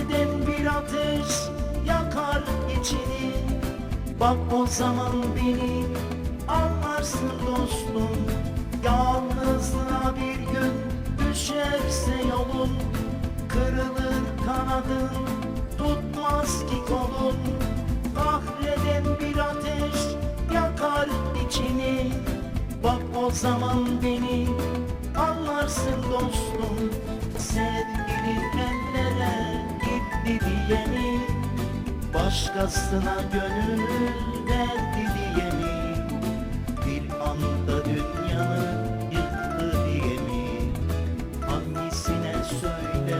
Kahreden bir ateş yakar içini. Bak o zaman beni anlarsın dostum. Yalnızlığa bir gün düşerse yolun Kırılır kanadın tutmaz ki kolun. Kahreden bir ateş yakar içini. Bak o zaman beni anlarsın dostum. Ellere gitti diye mi Başkasına gönül verdi diye mi Bir anda dünyanı yıktı diye mi Hangisine söyle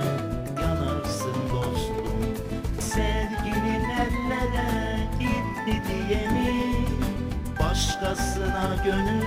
yanarsın dostum. Sevgilin ellere gitti diye mi Başkasına gönül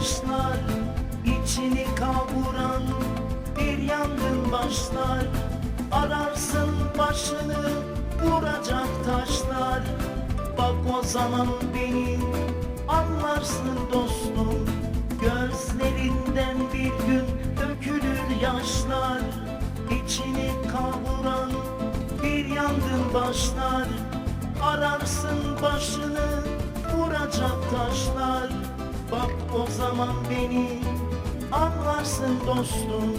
yaşlar içini kavuran bir yangın başlar. Ararsın başını vuracak taşlar. Bak o zaman beni anlarsın dostum. Gözlerinden bir gün dökülür yaşlar. İçini kavuran bir yangın başlar. Ararsın başını vuracak taşlar Bak o zaman beni anlarsın dostum.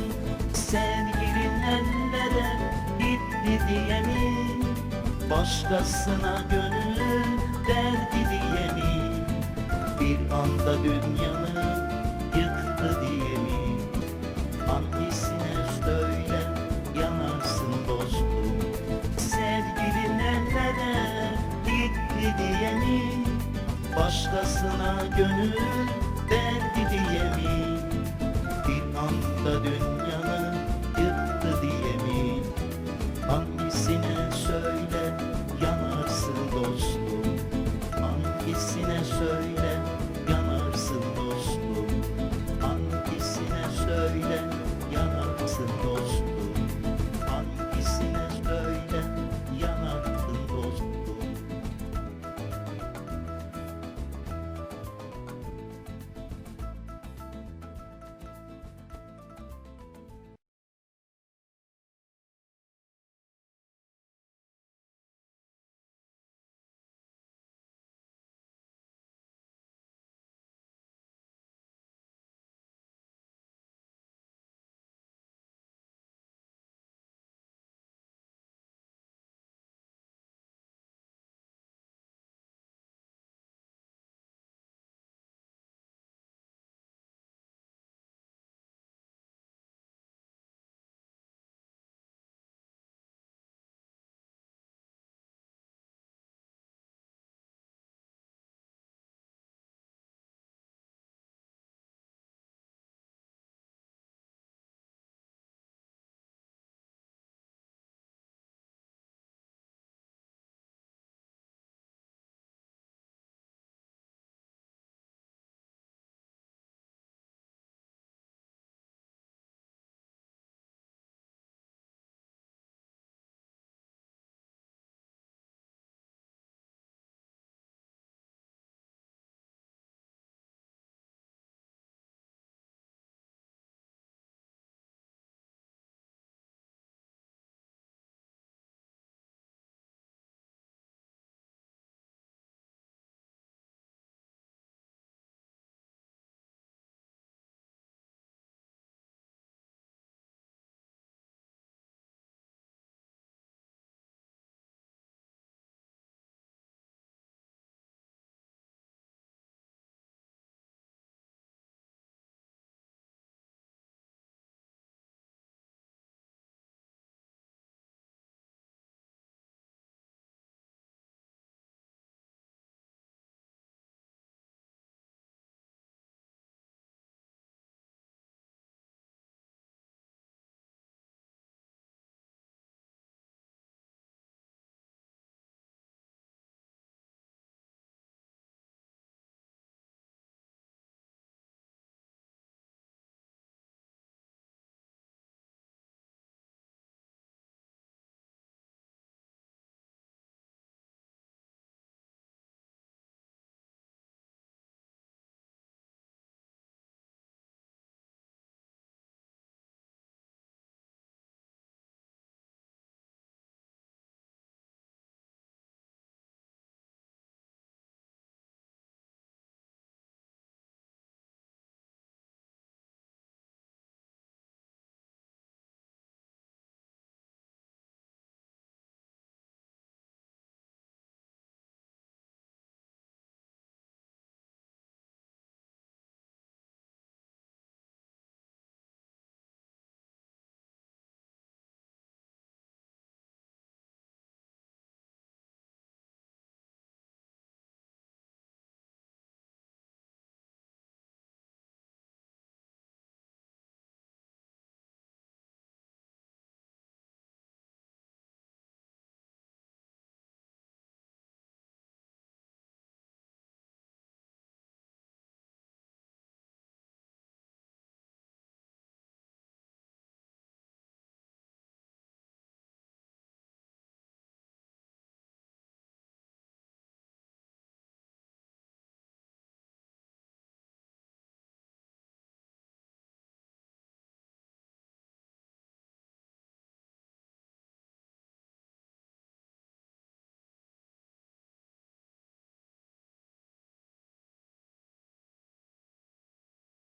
Sevgilin ellere gitti diye mi Başkasına gönül verdi diye mi Bir anda dünyanı Başkasına gönül verdi diye mi Bir anda dünyanı yıktı diye mi Hangisine söyle yanarsın dostum? Hangisine söyle